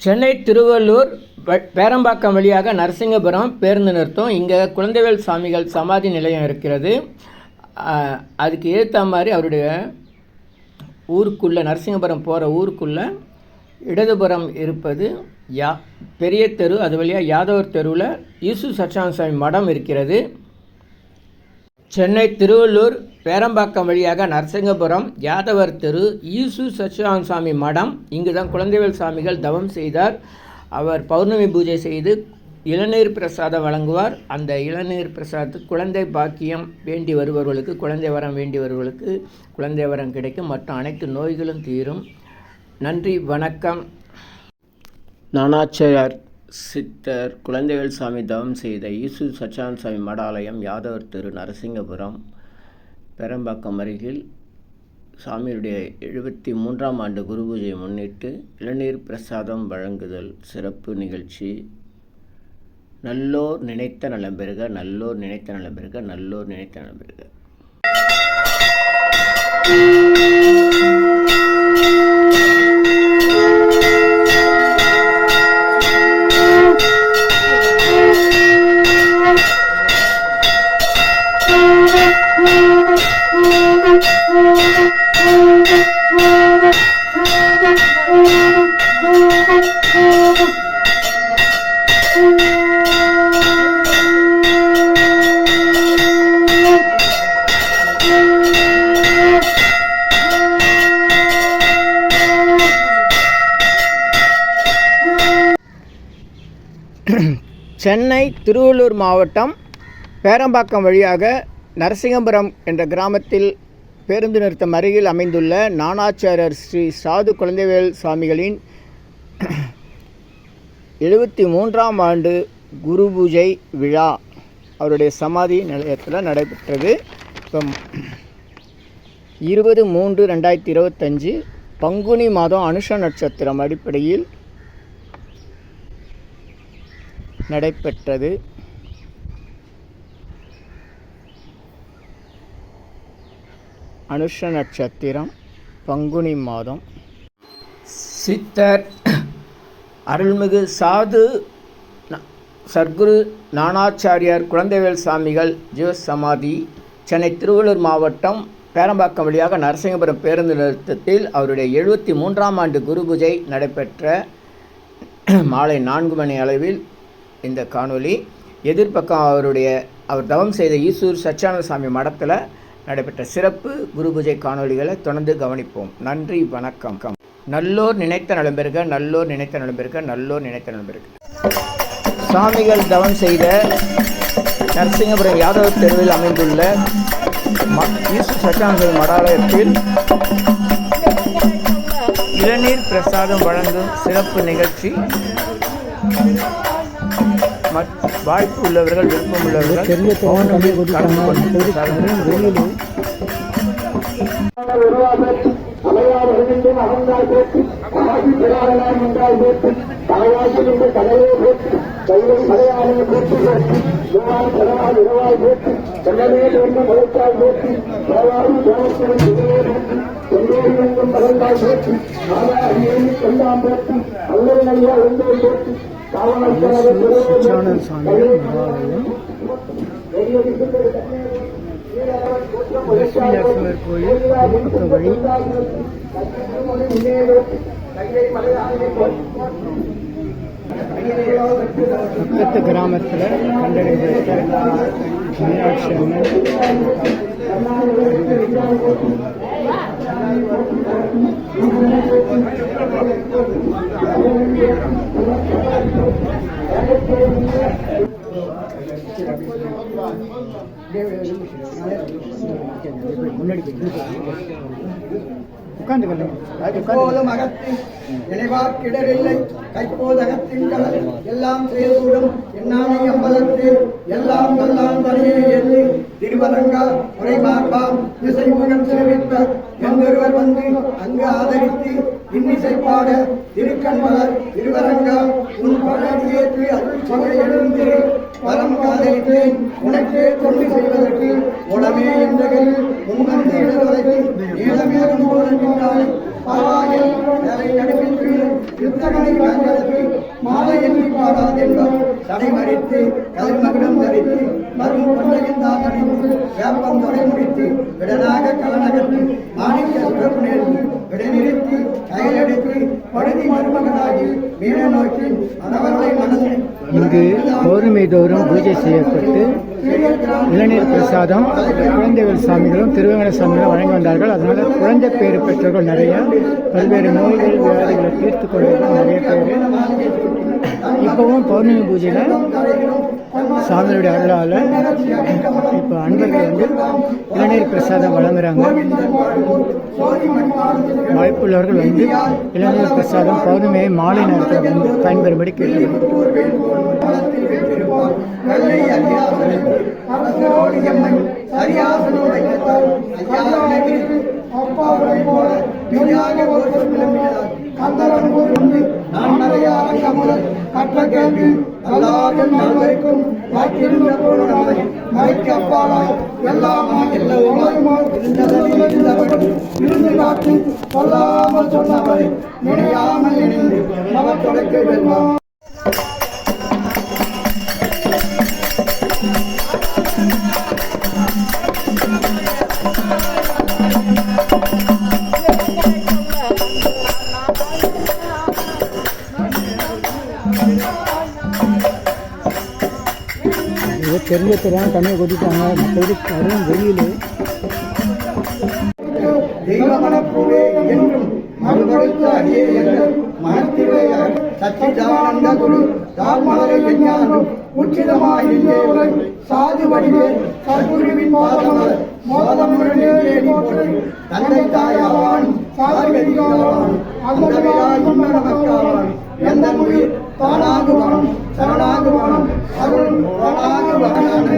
சென்னை திருவள்ளூர் ப- பேரம்பாக்கம் வழியாக நரசிங்கபுரம் பேருந்து நிறுத்தம். இங்கே குழந்தைவேல் சாமிகள் சமாதி நிலையம் இருக்கிறது. அதுக்கு ஏற்ற மாதிரி அவருடைய ஊருக்குள்ளே நரசிங்கபுரம் போகிற ஊருக்குள்ளே இடதுபுறம் இருப்பது யா பெரிய தெரு. அது வழியாக யாதவர் தெருவில் ஈசு சச்சான் சாமி மடம் இருக்கிறது. சென்னை திருவள்ளூர் பேரம்பாக்கம் வழியாக நரசிங்கபுரம் யாதவர் தெரு ஈசு சச்சிதானந்த சாமி மடம். இங்கு தான் குழந்தைவேல் சாமிகள் தவம் செய்தார். அவர் பௌர்ணமி பூஜை செய்து இளநீர் பிரசாதம் வழங்குவார். அந்த இளநீர் பிரசாதத்துக்கு குழந்தை பாக்கியம் வேண்டி வருபவர்களுக்கு குழந்தை வரம் வேண்டி வருபவர்களுக்கு குழந்தை வரம் கிடைக்கும். மற்றும் அனைத்து நோய்களும் தீரும். நன்றி வணக்கம். நானாச்சாரியார். சித்தர் குழந்தைகள் சாமி தவம் செய்த ஈசு சச்சான் சாமி மடாலயம் யாதவர் தெரு நரசிங்கபுரம் பெரம்பாக்கம் அருகில் சாமியுடைய எழுபத்தி மூன்றாம் ஆண்டு குரு பூஜையை முன்னிட்டு இளநீர் பிரசாதம் வழங்குதல் சிறப்பு நிகழ்ச்சி. நல்லோர் நினைத்த நலம் பெறுக நல்லோர் நினைத்த நலம் பெறுக நல்லோர் நினைத்த நலம் பெறுக. மாவட்டம் பேரம்பாக்கம் வழியாக நரசிங்கபுரம் என்ற கிராமத்தில் பேருந்து நிறுத்தம் அருகில் அமைந்துள்ள நானாச்சாரியர் ஸ்ரீ சாது குழந்தைவேல் சுவாமிகளின் எழுபத்தி மூன்றாம் ஆண்டு குரு பூஜை விழா அவருடைய சமாதி நிலையத்தில் நடைபெற்றது. இப்போ இருபது மூன்று ரெண்டாயிரத்தி இருபத்தஞ்சு பங்குனி மாதம் அனுஷ நட்சத்திரம் அடிப்படையில் நடைபெற்றது. அனுஷ நட்சத்திரம் பங்குனி மாதம். சித்தர் அருள்மிகு சாது சர்க்குரு நானாச்சாரியார் குழந்தைவேல் சாமிகள் ஜீவ சமாதி சென்னை திருவள்ளூர் மாவட்டம் பேரம்பாக்கம் வழியாக நரசிங்கபுரம் பேருந்து நிறுத்தத்தில் அவருடைய எழுபத்தி மூன்றாம் ஆண்டு குரு பூஜை நடைபெற்ற மாலை நான்கு மணி அளவில் இந்த காணொளி. எதிர்ப்பக்கம் அவருடைய அவர் தவம் செய்த ஈசூர் சச்சியானந்த சாமி மடத்தில் நடைபெற்ற சிறப்பு குரு பூஜை காணொளிகளை தொடர்ந்து கவனிப்போம். நன்றி வணக்கம். நல்லோர் நினைத்த நலம்பெருக நல்லோர் நினைத்த நலம்பெருக நல்லோர் நினைத்த நலம்பெருக சாமிகள் தவம் செய்த நரசிங்கபுரம் யாதவ தெருவில் அமைந்துள்ள ம- ஈசு மடாலயத்தில் இளநீர் பிரசாதம் வழங்கும் சிறப்பு நிகழ்ச்சி வாய்ப்பு உள்ளவர்கள் விருப்பம் உள்ளவர்கள் கலந்து கொண்டு அலையார் எழுந்தும் அகந்தாய் போற்றி காசி பிராடனாய் நின்றாய் போற்றி தலையாசி நின்று கடலே போற்றி கையை மலையாளை போற்றி போற்றி இரவாய் கடவாய் இரவாய் போற்றி செல்லவே வேண்டும் முளைத்தாய் போற்றி தேவாரி தேவஸ்வரன் திரையே செந்தேரி எங்கும் மகந்தாய் போற்றி ஆதாரி கொண்டாம் போற்றி அல்லது நல்ல லட்சுமி நரசிம்மர் கோயில் வழி. பக்கத்து கிராமத்தில் கண்டறிந்த மீனாட்சி அம்மன். போலும் அகத்தின் நினைவாக்கிடரில்லை கைப்போதகத்தின் கடல் எல்லாம் செயல்கூடும் எண்ணாமை அம்பலத்து. எல்லாம் நல்லாம் தனியே எண்ணி திருவரங்கா உரைமார்பாம் பார்ப்பாம் முகம் சேவித்த எங்கொருவர் வந்து அங்கு ஆதரித்து இன்னிசை பாட திருக்கண்மலர் திருவரங்கா உன் பழகியேற்று அருள் சபை எழுந்து வரம் காதலித்தேன். உனக்கே தொண்டு செய்வதற்கு உடமே என்ற கையில் உன்வந்து எழுதுவதற்கு நீளமேறும் போகின்றாய் பாவாயில் தலை நடுவிற்கு யுத்தமணி வாங்கலுக்கு மாலை என்று பாடாதென்றார் தடை மறித்து தரித்து மரும் கொண்டையந்தா தணிந்து வேப்பம் தொடை முடித்து விடனாக மாணிக்க கையிலெடுத்து படுதி மருமகனாகி மீன நோக்கி மணவர்களை மனதில் இங்கு பௌர்ணமி தோறும் பூஜை செய்யப்பட்டு இளநீர் பிரசாதம் குழந்தைகள் சாமிகளும் திருவேங்கட சாமிகளும் வழங்கி வந்தார்கள். அதனால குழந்தை பேர் பெற்றவர்கள் நிறைய பல்வேறு நோய்கள் வியாதிகளை தீர்த்து கொள்வர்கள் நிறைய பேர். இப்போவும் பௌர்ணமி பூஜையில் சாமியுடைய அருளால் இப்போ அன்பர்கள் வந்து இளநீர் பிரசாதம் வழங்குறாங்க. வாய்ப்புள்ளவர்கள் வந்து இளநீர் பிரசாதம் பௌர்ணமியை மாலை நேரத்தில் வந்து பயன்பெறும்படி கேட்டுக்கொள்கிறோம் வெள்ளை அப்பாவை போல ஒரு கந்தரன் ஒரு நான் நிறைய கற்ற கேள்வி அல்லாத நல்வரைக்கும் வாக்கிருந்த போனவை மறைக்கு அப்பாலாய் எல்லாமா எல்லாமாய் இருந்ததை இருந்தவர்கள் இருந்து காத்து சொல்லாமல் சொன்னவரை நினையாமல் இணைந்து அவர் தொடக்க வெல்வார் தெரிஞ்ச தெரியாமல் தண்ணியை கொட்டிட்டாங்க. மற்றபடி கரும் வெயில் தெய்வமனப்பூவே என்றும் சச்சிதானந்த குரு தாமரை எஞ்ஞானம் உச்சிதமாயிலே உரை சாது வடிவே கற்புரிவின் பாதமர் மோதமுடனே தந்தை தாயாவான் நமக்காவான் எந்த உயிர்? தானாகுவான் சரணாகுவான். அருள் தானாகுவான்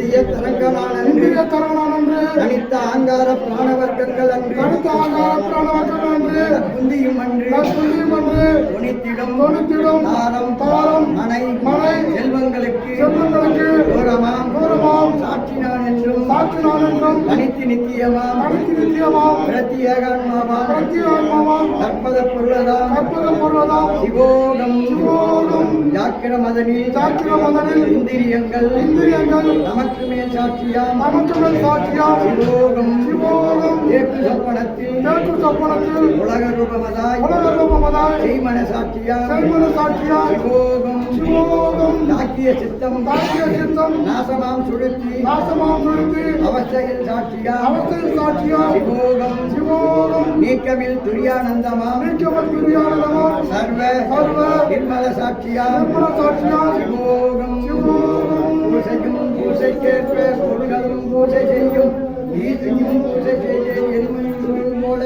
இந்திய தரங்கனான இந்திய தரங்கனான தனித்த ஆங்கார பிராணவர்க்கங்கள் அன்று தனித்த ஆங்கார பிராணவர்க்கங்கள் அன்று குந்தியும் அன்று குந்தியும் அன்று துணித்திடும் துணித்திடும் தாரம் தாரம் மனை மனை செல்வங்களுக்கு செல்வங்களுக்கு தூரமாம் தூரமாம் சாட்சினான் என்றும் சாட்சினான் என்றும் தனித்து நித்தியமாம் தனித்து நித்தியமாம் பிரத்யேகான்மாவாம் பிரத்யேகான்மாவாம் கற்பத பொருளதாம் கற்பத பொருளதாம் சிவோகம் சிவோகம் ஜாக்கிர மதனில் ஜாக்கிர மதனில் இந்திரியங்கள் இந்திரியங்கள் நமக்கு மேல் சாட்சியாம். நமக்கு மேல் சாட்சியாம். சிவோகம் சிவோகம். ஏற்று சொப்பனத்தில். ஏற்று சொப்பனத்தில். உலக ரூபமதாய். உலக ரூபமதாய். செய்மன சாட்சியா செய்மன சாட்சியா சிவோகம். சிவோகம். தாக்கிய சித்தம். தாக்கிய சித்தம். நாசமாம் சுழுத்தி நாசமாம் சுழுத்தி அவஸ்தையில் சாட்சியா அவஸ்தையில் சாட்சியா சிவோகம். சிவோகம். நீக்கமில் துரியானந்தமா நீக்கமில் துரியானந்தமா சர்வ. சர்வ. நிர்மல சாட்சியா நிர்மல சாட்சியா சிவோகம். சிவோகம். பூசையும் பூசைக்கேற்ப பொருள்களும் பூசை செய்யும் ஈசையும் பூசை செய்ய எருமையும் போல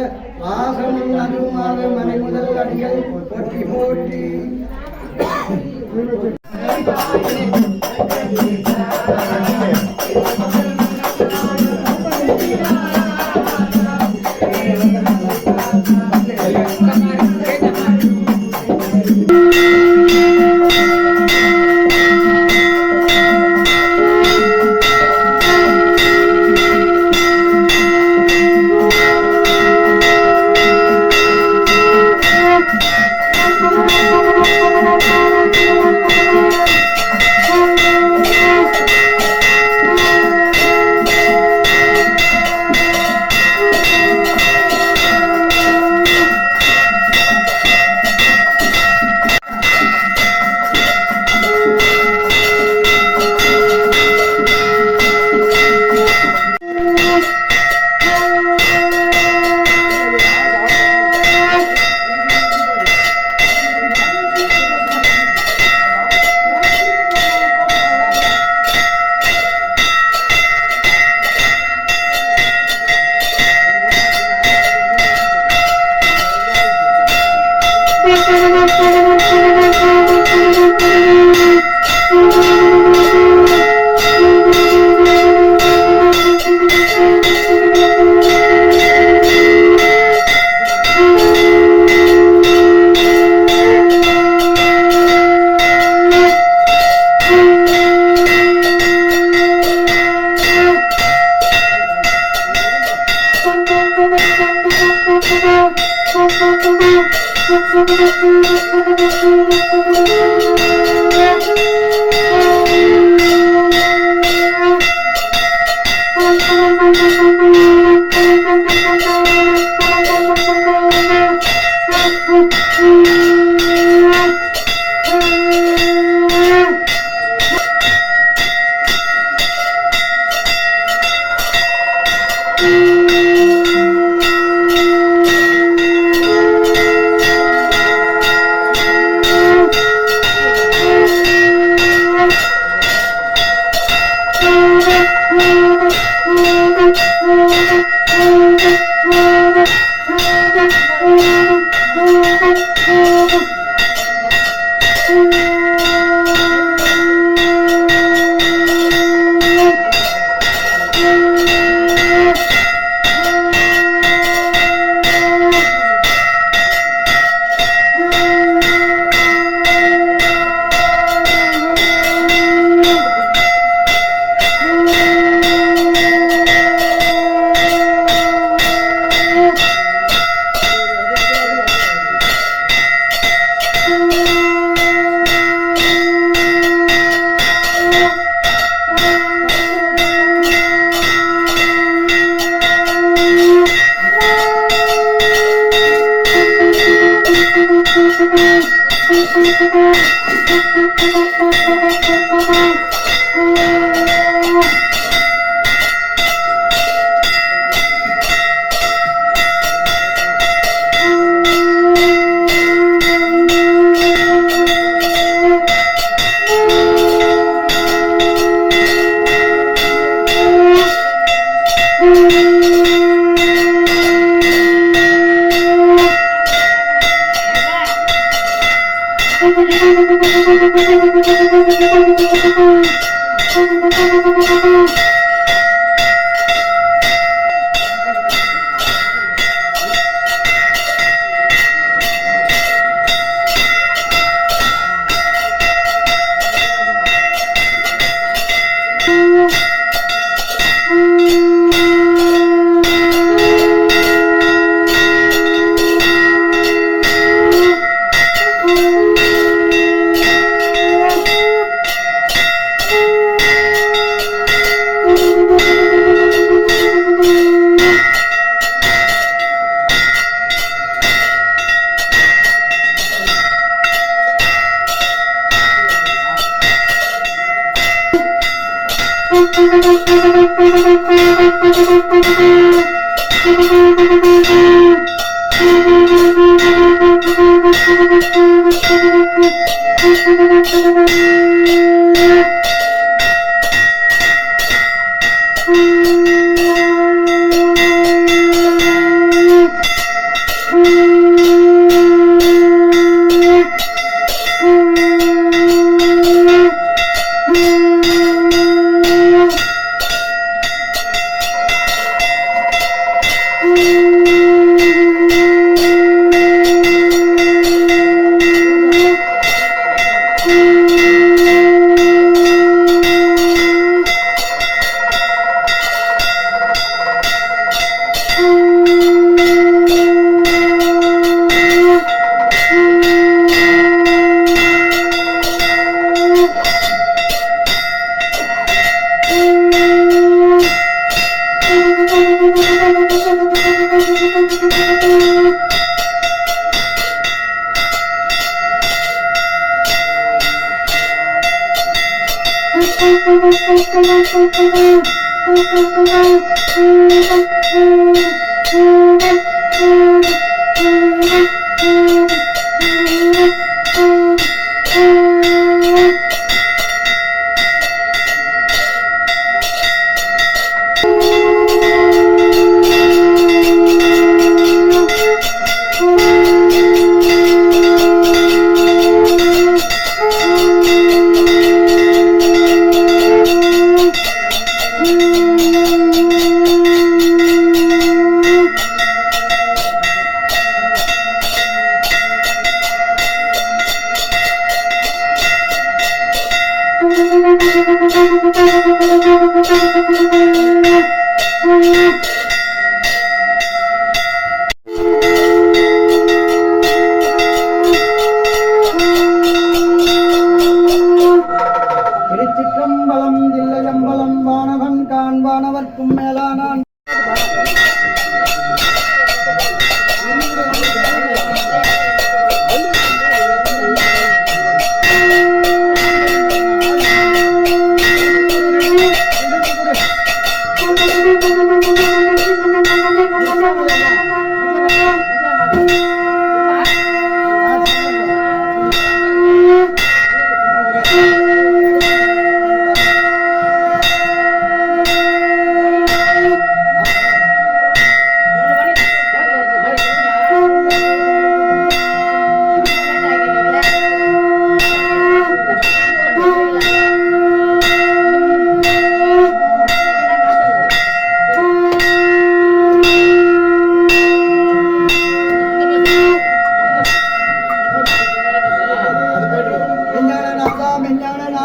ஆசனம் அதுமாக மனை முதல் அடிகள் போற்றி போற்றி ありがとうございました Thank you. Thank you.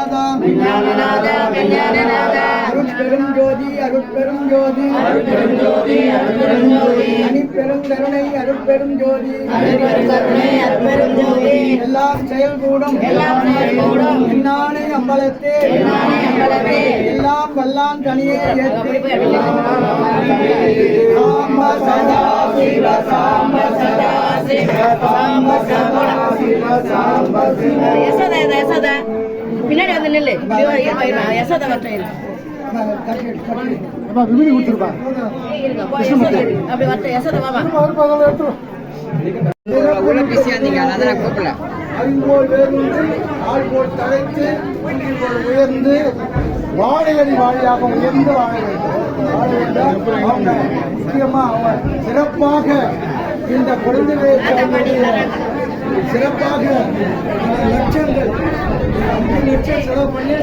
விஞ்ஞானநாதா விஞ்ஞானநாதா விஞ்ஞானநாதா அருட்பெரும் ஜோதி அருட்பெரும் ஜோதி. அருட்பெரும் ஜோதி அருட்பெரும் ஜோதி. அனிப்பெரும் கருணை அருட்பெரும் ஜோதி. அனிப்பெரும் கருணை அருட்பெரும் ஜோதி. எல்லாம் செயல்கூடும் எல்லாம் செயல்கூடும் என்னானே அம்பலத்தே. என்னானே அம்பலத்தே. எல்லாம் வல்லான் தனியே ஏற்றி. சாம்ப சதா சிவ சாம்ப சதா சிவ சாம்ப சதா சிவ சாம்ப சிவ யசோதா யசோதா பின்னாடி வந்து நில்லு. யசோதா வரட்டும். விமினி கொடுத்துருப்பா. அப்படி வரட்டும் யசோதா வாமா ஆள்போல் தலைத்து உயிர்போல் உயர்ந்து வாழையடி வாழையாக உயர்ந்து வாழ வேண்டும் அவங்க சிறப்பாக இந்த குழந்தைகளை சிறப்பாக லட்சங்கள் அஞ்சு லட்சம் செலவு பண்ணி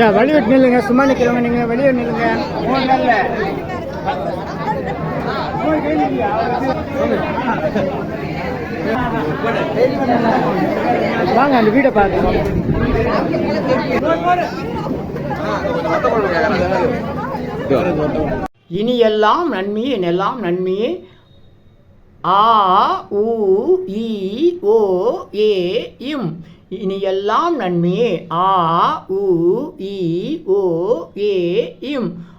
ஏன் வெளியிட்டு நில்லுங்க சும்மா நிற்கிறவங்க நீங்கள் வெளியே நில்லுங்க. வாங்க அந்த வீடை பார்க்கலாம் இனி எல்லாம் நன்மையே எல்லாம் நன்மையே? ஆ உ இ ஓ ஏ இம். இனி எல்லாம் நன்மையே. ஆ உ இ ஓ ஏ இம்.